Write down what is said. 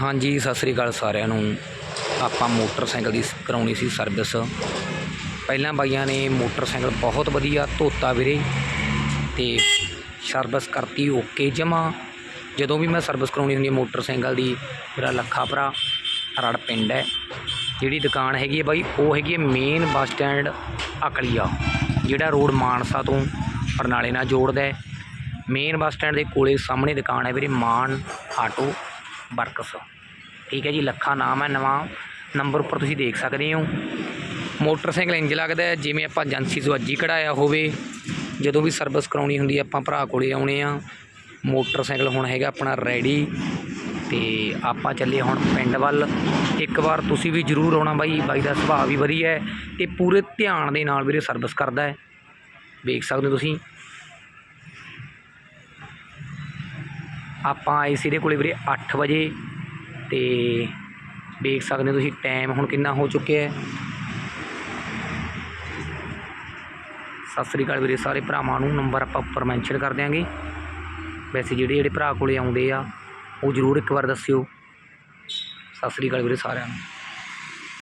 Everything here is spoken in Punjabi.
ਹਾਂਜੀ, ਸਤਿ ਸ੍ਰੀ ਅਕਾਲ ਸਾਰਿਆਂ ਨੂੰ। ਆਪਾਂ ਮੋਟਰਸਾਈਕਲ ਦੀ ਸ- ਕਰਾਉਣੀ ਸੀ ਸਰਵਿਸ। ਪਹਿਲਾਂ ਬਾਈਆਂ ਨੇ ਮੋਟਰਸਾਈਕਲ ਬਹੁਤ ਵਧੀਆ ਧੋਤਾ ਵੀਰੇ। ਤੇ ਸਰਵਿਸ ਕਰਤੀ ਓਕੇ ਜਮਾ। ਜਦੋਂ ਵੀ ਮੈਂ ਸਰਵਿਸ ਕਰਾਉਣੀ ਹੁੰਦੀ ਹੈ ਮੋਟਰਸਾਈਕਲ ਦੀ, ਮੇਰਾ ਲੱਖਾ ਭਰਾ, ਰੜ ਪਿੰਡ ਹੈ। ਜਿਹੜੀ ਦੁਕਾਨ ਹੈਗੀ ਹੈ ਬਾਈ, ਉਹ ਹੈਗੀ ਹੈ ਮੇਨ ਬੱਸ ਸਟੈਂਡ ਅਕਲੀਆ, ਜਿਹੜਾ ਰੋਡ ਮਾਨਸਾ ਤੋਂ ਬਰਨਾਲੇ ਨਾਲ ਜੋੜਦਾ ਹੈ। ਮੇਨ ਬੱਸ ਸਟੈਂਡ ਦੇ ਕੋਲੇ ਸਾਹਮਣੇ ਦੁਕਾਨ ਹੈ ਵੀਰੇ, ਮਾਨ ਆਟੋ। ਬਰਕਸ। ਠੀਕ ਹੈ ਜੀ, ਲੱਖਾ ਨਾਮ ਹੈ, ਨਵਾਂ ਨੰਬਰ ਉੱਪਰ ਤੁਸੀਂ ਦੇਖ ਸਕਦੇ ਹੋ। ਮੋਟਰਸਾਈਕਲ ਇੰਜ ਲੱਗਦਾ ਜਿਵੇਂ ਆਪਾਂ ਏਜੰਸੀ ਤੋਂ ਅੱਜ ਹੀ ਕਢਾਇਆ ਹੋਵੇ। ਜਦੋਂ ਵੀ ਸਰਵਿਸ ਕਰਾਉਣੀ ਹੁੰਦੀ ਆਪਾਂ ਭਰਾ ਕੋਲੇ ਆਉਣੇ ਆ ਮੋਟਰਸਾਈਕਲ ਹੁਣ ਹੈਗਾ ਆਪਣਾ ਰੈਡੀ ਤੇ ਆਪਾਂ ਚੱਲੇ ਹੁਣ ਪਿੰਡ ਵੱਲ। ਇੱਕ ਵਾਰ ਤੁਸੀਂ ਵੀ ਜ਼ਰੂਰ ਆਉਣਾ ਬਾਈ ਬਾਈ ਦਾ ਸੁਭਾਅ ਵੀ ਵਧੀਆ ਹੈ ਤੇ ਪੂਰੇ ਧਿਆਨ ਦੇ ਨਾਲ ਵੀਰੇ ਸਰਵਿਸ ਕਰਦਾ ਹੈ। ਵੇਖ ਸਕਦੇ ਹੋ ਤੁਸੀਂ। ਆਪਾਂ ਆਏ ਸੀ ਇਹਦੇ ਕੋਲ ਵੀਰੇ ਅੱਠ ਵਜੇ ਅਤੇ ਦੇਖ ਸਕਦੇ ਹੋ ਤੁਸੀਂ ਟਾਈਮ ਹੁਣ ਕਿੰਨਾ ਹੋ ਚੁੱਕਿਆ ਸਤਿ ਸ੍ਰੀ ਅਕਾਲ ਵੀਰੇ ਸਾਰੇ ਭਰਾਵਾਂ ਨੂੰ ਨੰਬਰ ਆਪਾਂ ਉੱਪਰ ਮੈਂਸ਼ਨ ਕਰ ਦਿਆਂਗੇ। ਵੈਸੇ ਜਿਹੜੇ ਜਿਹੜੇ ਭਰਾ ਕੋਲੇ ਆਉਂਦੇ ਆ, ਉਹ ਜ਼ਰੂਰ ਇੱਕ ਵਾਰ ਦੱਸਿਓ। ਸਤਿ ਸ੍ਰੀ ਅਕਾਲ ਵੀਰੇ ਸਾਰਿਆਂ ਨੂੰ।